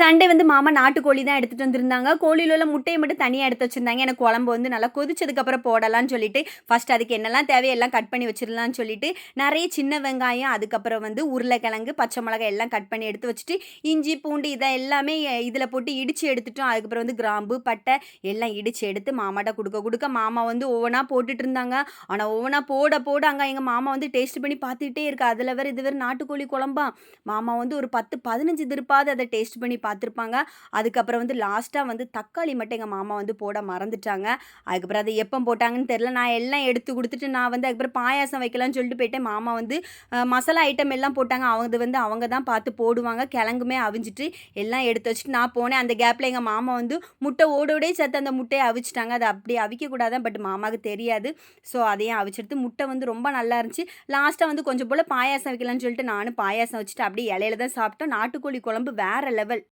Sunday வந்து மாமா நாட்டுக்கோழி தான் எடுத்துட்டு வந்திருந்தாங்க. கோழியில உள்ள முட்டையை மட்டும் தனியாக எடுத்து வச்சிருந்தாங்க. எனக்கு குழம்பு வந்து நல்லா கொதிச்சதுக்கப்புறம் போடலாம்னு சொல்லிட்டு, ஃபர்ஸ்ட் அதுக்கு என்னெல்லாம் தேவையோ எல்லாம் கட் பண்ணி வச்சிடலான்னு சொல்லிட்டு, நிறைய சின்ன வெங்காயம், அதுக்கப்புறம் வந்து உருளைக்கிழங்கு, பச்சை மிளகாய் எல்லாம் கட் பண்ணி எடுத்து வச்சுட்டு, இஞ்சி, பூண்டு இதை எல்லாமே இதில் போட்டு இடித்து எடுத்துட்டோம். அதுக்கப்புறம் வந்து கிராம்பு, பட்டை எல்லாம் இடித்து எடுத்து மாமாட்ட கொடுக்க கொடுக்க மாமா வந்து ஒவ்வொன்றா போட்டுட்டு இருந்தாங்க. ஆனால் ஒவ்வொன்றா போட போட அங்கே எங்கள் மாமா வந்து டேஸ்ட் பண்ணி பார்த்துக்கிட்டே இருக்கா. அதில் வேறு இது வேறு நாட்டுக்கோழி குழம்பா, மாமா வந்து ஒரு பத்து பதினஞ்சு திருப்பாது அதை டேஸ்ட் பண்ணி பார்த்துருப்பாங்க. அதுக்கப்புறம் வந்து லாஸ்ட்டாக வந்து தக்காளி மட்டும் எங்கள் மாமா வந்து போட மறந்துட்டாங்க. அதுக்கப்புறம் அதை எப்போ போட்டாங்கன்னு தெரியல. நான் எல்லாம் எடுத்து கொடுத்துட்டு நான் வந்து அதுக்கப்புறம் பாயாசம் வைக்கலான்னு சொல்லிட்டு போயிட்டேன். மாமா வந்து மசாலா ஐட்டம் எல்லாம் போட்டாங்க. அது வந்து அவங்க தான் பார்த்து போடுவாங்க. கிழங்குமே அவிஞ்சிட்டு, எல்லாம் எடுத்து வச்சுட்டு நான் போனேன். அந்த கேப்பில் எங்கள் மாமா வந்து முட்டை ஓடோடே சேர்த்து அந்த முட்டையை அவிச்சிட்டாங்க அது அப்படி அவிக்கக்கூடாதான். பட் மாமாவுக்கு தெரியாது. ஸோ அதையும் அவிச்செடுத்து முட்டை வந்து ரொம்ப நல்லா இருந்துச்சு. லாஸ்ட்டாக வந்து கொஞ்சம் போல் பாயாசம் வைக்கலான்னு சொல்லிட்டு நானும் பாயாசம் வச்சுட்டு அப்படியே இலையில தான் சாப்பிட்டோம். நாட்டுக்கோழி குழம்பு வேற லெவல்.